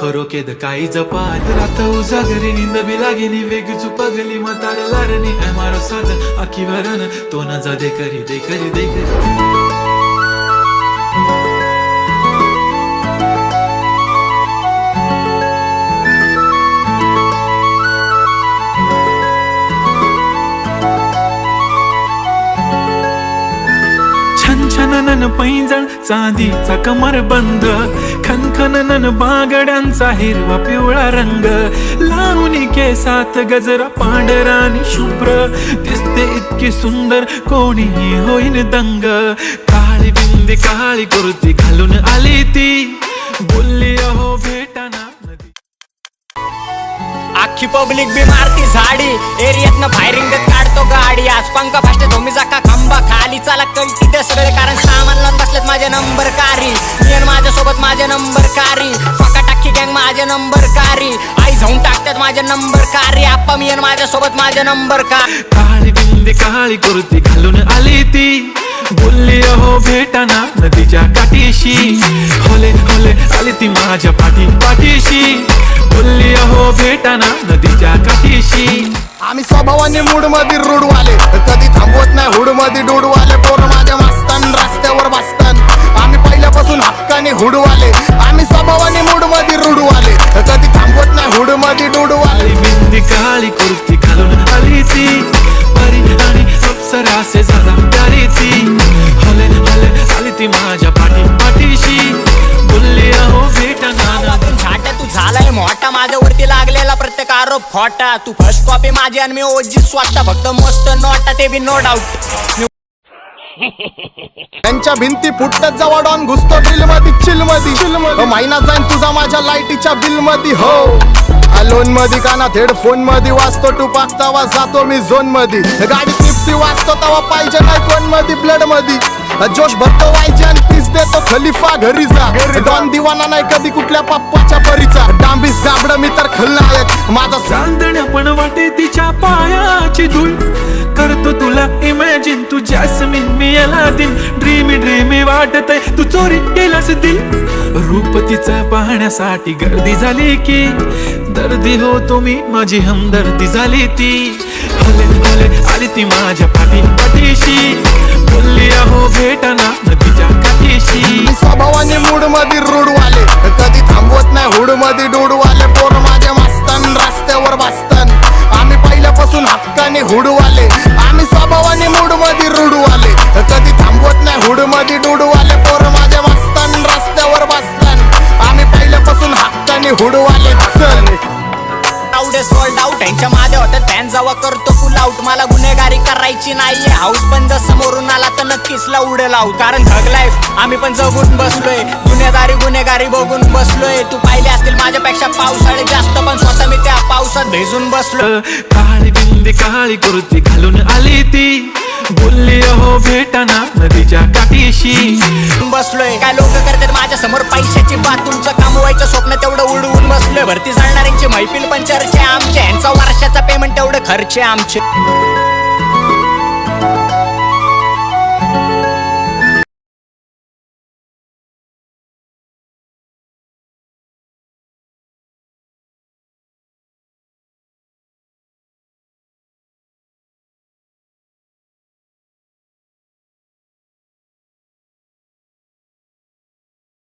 खरो केद काही जपात. रात उजागरी निंद बी लागेनी वेग चुपगली मतार लारणी. मारो साज आखी वरण तो न जा दे करी दे करी दे करी. छननन पैंजण चांदीचा कमर बंद. खनखननन बागड्यांचा हिरवा पिवळा रंग. लावणी केसात गजरा पांढरा आणि शुभ्र. दिसते इतकी सुंदर कोणीही होईन दंग. काळी बिंदी काळी कुर्ती घालून आली ती. बोलली अहो भेटाना नदी. अख्खी पब्लिक बी मारती झाडी. एरियातनं फायरिंग काढतो गाडी. आज पंख फास्ट धोमी जाका खाली चाला ते सगळे कारण सामान लावून बसलेत माझे नंबर कारी. मी आणि माझ्यासोबत माझे नंबर कारी. फका टाकी गँग माझे नंबर कारी. आई जाऊन टाकतात माझे नंबर कारी. आप्पा मी आणि माझ्यासोबत माझे नंबर का काळी बिंदी काळी कुर्ती घालून आली ती. बोलली अहो भेटाना नदीच्या काठीशी. होले होले आली ती माझ्या पाठी पाठीशी. बोलली अहो भेटाना नदीच्या काठीशी. आम्ही स्वभावाने मूडमध्ये रुडवाले प्यारी ती होले होले आली ती माझ्या पाठी पाठीशी बोलली अहो भेटाना आपण छाट्या तू झालाय मोठा माझ्यावरती लागलेला प्रत्येक आरोप खोटा. तू फर्स्ट कॉपी माझी आणि मी ओजी स्वतः फक्त मस्त नोटा ते बी नो डाऊट त्यांच्या भिंती फुटत जवळ डॉन घुसतो ड्रिलमध्ये चिलमध्ये महिना जाईन तुझा माझ्या लाईटीच्या बिलमध्ये हो. लोनमध्ये कानात हेडफोनमध्ये वाचतो तू पाकतावा जातो मी झोनमध्ये गाडी पिप्सी वाचतो तवा पाहिजे नाही कोणमध्ये ब्लडमध्ये जोश भरतो वायचे आणि पीस देतो खलिफा घरी जा. डॉन दिवाना नाही कधी कुठल्या पप्पाच्या परीचा. डांबीस गाबड मी तर खलनायक माझा चांदण्या पण वाटे तिच्या पायाची धूळ करतो तुला इमॅजिन तू जॅस्मिन मी याला दिन ड्रीमी ड्रीमी वाटत तू चोरी केलास दिल. रूप तिचा पाहण्यासाठी गर्दी झाली की. दर्दी हो तुम्ही माझी हमदर्दी झाली ती. हले हले होती ती माझ्या पाठी पाठीशी बोलली अहो भेटना नदीच्या काठीशी. स्वभावाने मूडमध्ये रुडवाले कधी थांबवत नाही हुडमध्ये डुडवाले. पोर माझ्या मस्तान रस्त्यावर बसतान. आम्ही पहिल्यापासून हक्काने हुडवाले. आम्ही स्वभावाने मूडमध्ये रुडवाले कधी थांबवत नाही हुडमध्ये डुडवाले. पोर माझ्या मस्तान रस्त्यावर बसतान. आम्ही पहिल्यापासून हक्काने हुडवाले. म्हणजे आवडे सोल्ड आउट यांच्या माझ्या होत्या फॅन जेव्हा करतो फुल आउट मला गुन्हेगारी करायची नाहीये. हाऊस बंद समोरून आला तर नक्कीच लावडे लावू. कारण ठग लाईफ आम्ही पण जगून बसलोय. गुन्हेगारी गुन्हेगारी बघून बसलोय. तू पाहिले असतील माझ्यापेक्षा पावसाळे जास्त पण स्वतः मी त्या पावसात भेजून बसलो काळी बिंदी काळी कुर्ती घालून आली ती. बोलली हो भेटाना नदीच्या काठीशी. बसलोय. काय लोक करतात माझ्यासमोर पैशाची बात? तुमचं कमवायचं स्वप्न तेवढं उडवून बसलोय. भरती जाणाऱ्यांची मैफिल पण चर्चा आमच्या यांचा वर्षाचा पेमेंट तेवढं खर्च आमचे.